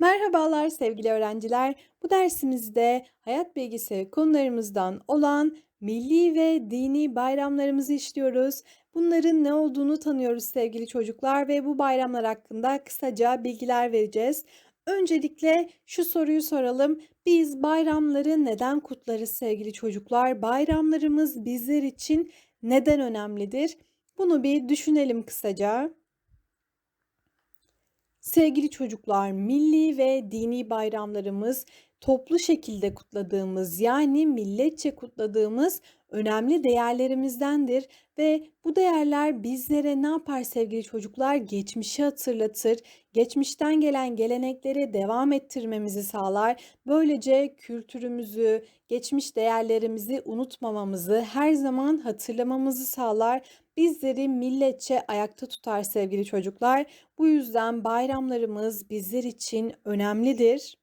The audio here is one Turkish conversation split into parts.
Merhabalar sevgili öğrenciler. Bu dersimizde hayat bilgisi konularımızdan olan milli ve dini bayramlarımızı işliyoruz. Bunların ne olduğunu tanıyoruz sevgili çocuklar ve bu bayramlar hakkında kısaca bilgiler vereceğiz. Öncelikle şu soruyu soralım. Biz bayramları neden kutlarız sevgili çocuklar? Bayramlarımız bizler için neden önemlidir? Bunu bir düşünelim kısaca. Sevgili çocuklar, milli ve dini bayramlarımız toplu şekilde kutladığımız yani milletçe kutladığımız önemli değerlerimizdendir ve bu değerler bizlere ne yapar sevgili çocuklar? Geçmişi hatırlatır, geçmişten gelen gelenekleri devam ettirmemizi sağlar. Böylece kültürümüzü, geçmiş değerlerimizi unutmamamızı, her zaman hatırlamamızı sağlar. Bizleri milletçe ayakta tutar sevgili çocuklar. Bu yüzden bayramlarımız bizler için önemlidir.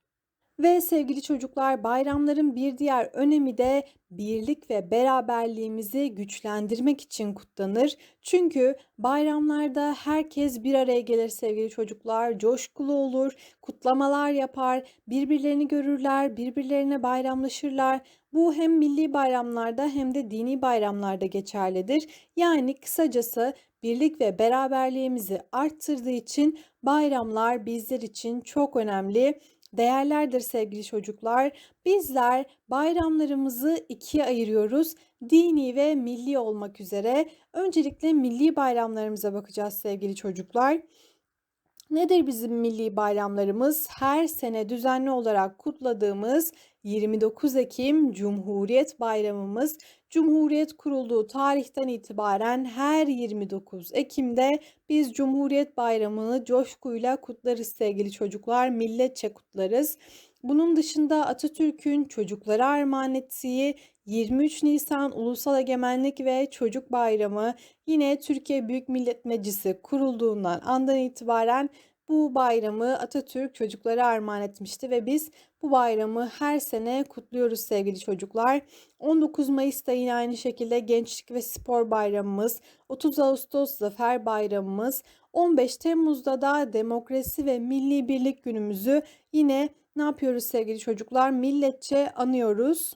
Ve sevgili çocuklar, bayramların bir diğer önemi de birlik ve beraberliğimizi güçlendirmek için kutlanır. Çünkü bayramlarda herkes bir araya gelir sevgili çocuklar, coşkulu olur, kutlamalar yapar, birbirlerini görürler, birbirlerine bayramlaşırlar. Bu hem milli bayramlarda hem de dini bayramlarda geçerlidir. Yani kısacası birlik ve beraberliğimizi arttırdığı için bayramlar bizler için çok önemli değerlerdir sevgili çocuklar. Bizler bayramlarımızı ikiye ayırıyoruz. Dini ve milli olmak üzere. Öncelikle milli bayramlarımıza bakacağız sevgili çocuklar. Nedir bizim milli bayramlarımız? Her sene düzenli olarak kutladığımız 29 Ekim Cumhuriyet Bayramımız. Cumhuriyet kurulduğu tarihten itibaren her 29 Ekim'de biz Cumhuriyet Bayramı'nı coşkuyla kutlarız sevgili çocuklar. Milletçe kutlarız. Bunun dışında Atatürk'ün çocuklara armağan ettiği 23 Nisan Ulusal Egemenlik ve Çocuk Bayramı yine Türkiye Büyük Millet Meclisi kurulduğundan andan itibaren bu bayramı Atatürk çocuklara armağan etmişti ve biz bu bayramı her sene kutluyoruz sevgili çocuklar. 19 Mayıs'ta yine aynı şekilde Gençlik ve Spor Bayramımız, 30 Ağustos Zafer Bayramımız, 15 Temmuz'da da Demokrasi ve Milli Birlik Günümüzü yine ne yapıyoruz sevgili çocuklar? Milletçe anıyoruz.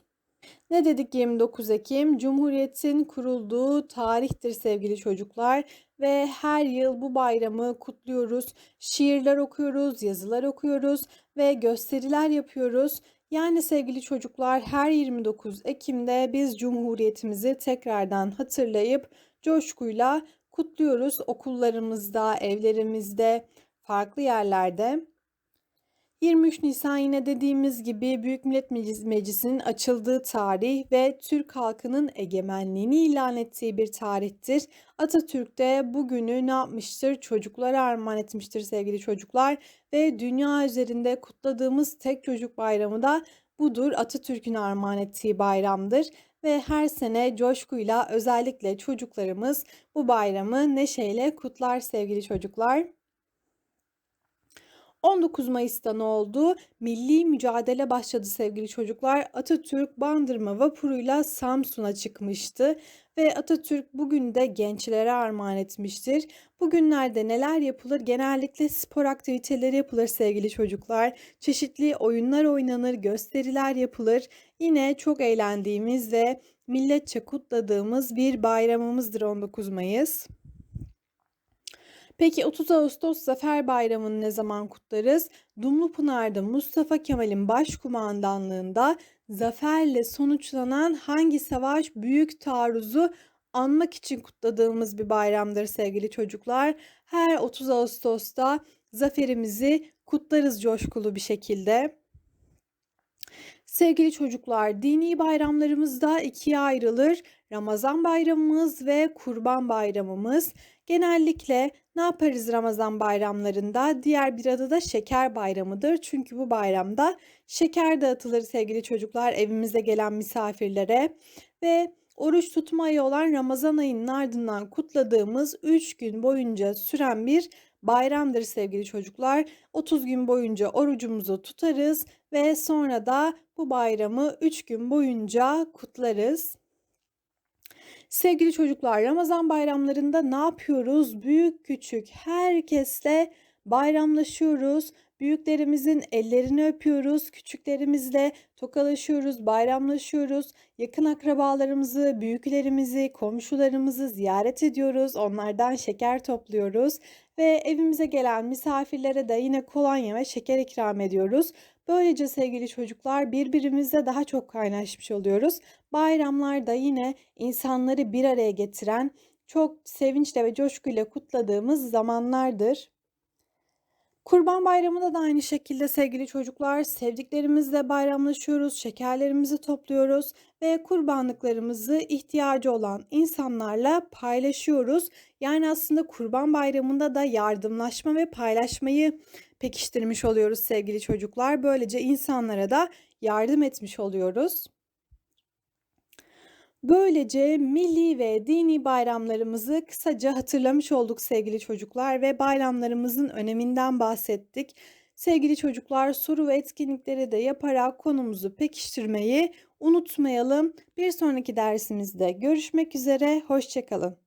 Ne dedik 29 Ekim? Cumhuriyetin kurulduğu tarihtir sevgili çocuklar ve her yıl bu bayramı kutluyoruz. Şiirler okuyoruz, yazılar okuyoruz ve gösteriler yapıyoruz. Yani sevgili çocuklar her 29 Ekim'de biz Cumhuriyetimizi tekrardan hatırlayıp coşkuyla kutluyoruz okullarımızda, evlerimizde, farklı yerlerde. 23 Nisan yine dediğimiz gibi Büyük Millet Meclisi'nin açıldığı tarih ve Türk halkının egemenliğini ilan ettiği bir tarihtir. Atatürk de bugünü ne yapmıştır? Çocuklara armağan etmiştir sevgili çocuklar ve dünya üzerinde kutladığımız tek çocuk bayramı da budur. Atatürk'ün armağan ettiği bayramdır ve her sene coşkuyla özellikle çocuklarımız bu bayramı neşeyle kutlar sevgili çocuklar. 19 Mayıs'ta ne oldu? Milli mücadele başladı sevgili çocuklar. Atatürk Bandırma vapuruyla Samsun'a çıkmıştı ve Atatürk bugün de gençlere armağan etmiştir. Bugünlerde neler yapılır? Genellikle spor aktiviteleri yapılır sevgili çocuklar. Çeşitli oyunlar oynanır, gösteriler yapılır. Yine çok eğlendiğimiz ve milletçe kutladığımız bir bayramımızdır 19 Mayıs. Peki 30 Ağustos Zafer Bayramı'nı ne zaman kutlarız? Dumlupınar'da Mustafa Kemal'in başkumandanlığında zaferle sonuçlanan hangi savaş büyük taarruzu anmak için kutladığımız bir bayramdır sevgili çocuklar. Her 30 Ağustos'ta zaferimizi kutlarız coşkulu bir şekilde. Sevgili çocuklar, dini bayramlarımız da ikiye ayrılır. Ramazan bayramımız ve Kurban bayramımız. Genellikle ne yaparız Ramazan bayramlarında? Diğer bir adı da şeker bayramıdır. Çünkü bu bayramda şeker dağıtılır sevgili çocuklar evimize gelen misafirlere ve oruç tutma ayı olan Ramazan ayının ardından kutladığımız 3 gün boyunca süren bir bayramdır sevgili çocuklar. 30 gün boyunca orucumuzu tutarız ve sonra da bu bayramı 3 gün boyunca kutlarız. Sevgili çocuklar, Ramazan bayramlarında ne yapıyoruz? Büyük küçük herkesle bayramlaşıyoruz. Büyüklerimizin ellerini öpüyoruz, küçüklerimizle tokalaşıyoruz, bayramlaşıyoruz. Yakın akrabalarımızı, büyüklerimizi, komşularımızı ziyaret ediyoruz. Onlardan şeker topluyoruz ve evimize gelen misafirlere de yine kolonya ve şeker ikram ediyoruz. Böylece sevgili çocuklar birbirimizle daha çok kaynaşmış oluyoruz. Bayramlar da yine insanları bir araya getiren, çok sevinçle ve coşkuyla kutladığımız zamanlardır. Kurban Bayramı'nda da aynı şekilde sevgili çocuklar, sevdiklerimizle bayramlaşıyoruz, şekerlerimizi topluyoruz ve kurbanlıklarımızı ihtiyacı olan insanlarla paylaşıyoruz. Yani aslında Kurban Bayramı'nda da yardımlaşma ve paylaşmayı pekiştirmiş oluyoruz sevgili çocuklar. Böylece insanlara da yardım etmiş oluyoruz. Böylece milli ve dini bayramlarımızı kısaca hatırlamış olduk sevgili çocuklar ve bayramlarımızın öneminden bahsettik. Sevgili çocuklar soru ve etkinlikleri de yaparak konumuzu pekiştirmeyi unutmayalım. Bir sonraki dersimizde görüşmek üzere, hoşça kalın.